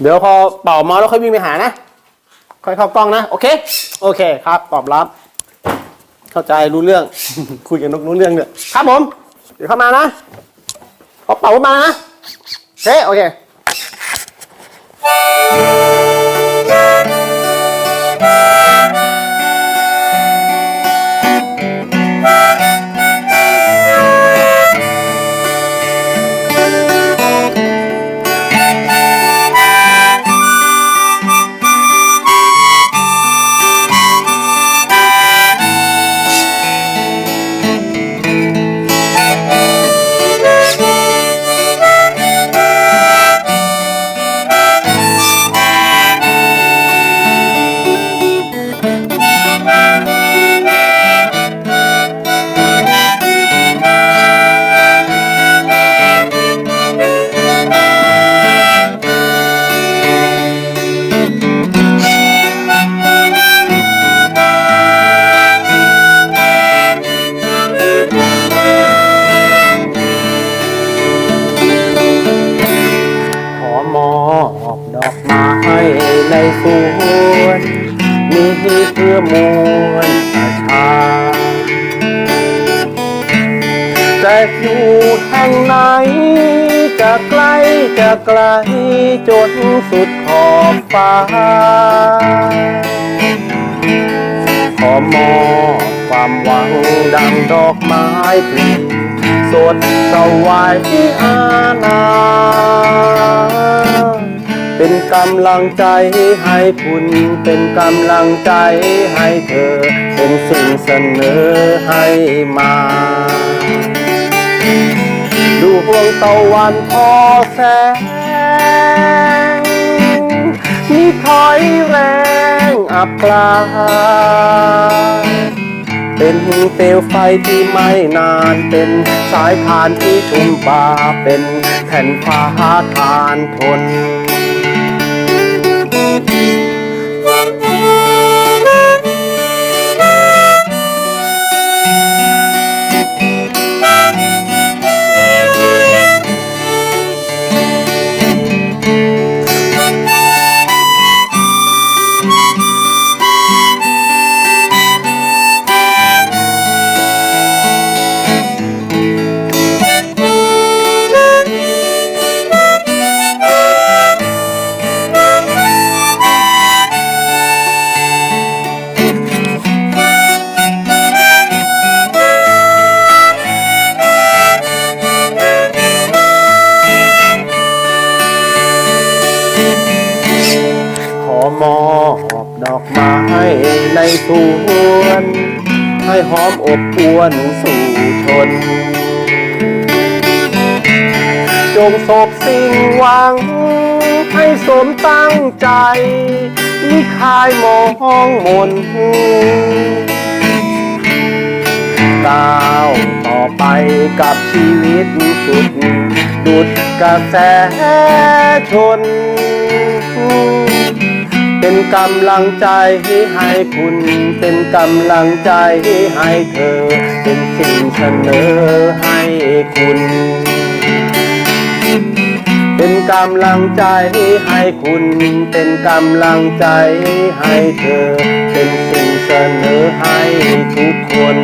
เดี๋ยวพอเป่ามาแล้วค่อยวิ่งไปหานะ ค่อยเข้ากล้องนะ โอเค โอเคครับ ตอบรับ เข้าใจรู้เรื่อง คุยกับนกรู้เรื่องเนี่ยครับผม เดี๋ยวเข้ามานะพอเป่าเข้ามานะ โอเค โอเค มวลประชาจะอยู่แห่งไหน จะไกลจะไกลจนสุดขอบฟ้า ขอมอความหวังดังดอกไม้ปลีสดสวายอาณา กำลังใจให้คุณเป็นกำลังใจให้เธอ เป็นสิ่งเสนอให้มาดูดวงตะวันทอแสง มีถอยแรงอับปลายเป็นเปลวไฟที่ไม่นานเป็นสายทานที่ชุ่มบาเป็นแผ่นฟ้าทานทน มอบดอกไม้ในสวน ให้หอมอบอวนสู่ชน จงศพสิ่งหวัง ให้สมตั้งใจมิคายมองมนก้าวต่อไปกับชีวิตสุดดุดกระแสชน เป็นกำลังใจให้คุณ เป็นกำลังใจให้เธอ เป็นสิ่งเสนอให้คุณ เป็นกำลังใจให้คุณ เป็นกำลังใจให้เธอ เป็นสิ่งเสนอให้ทุกคน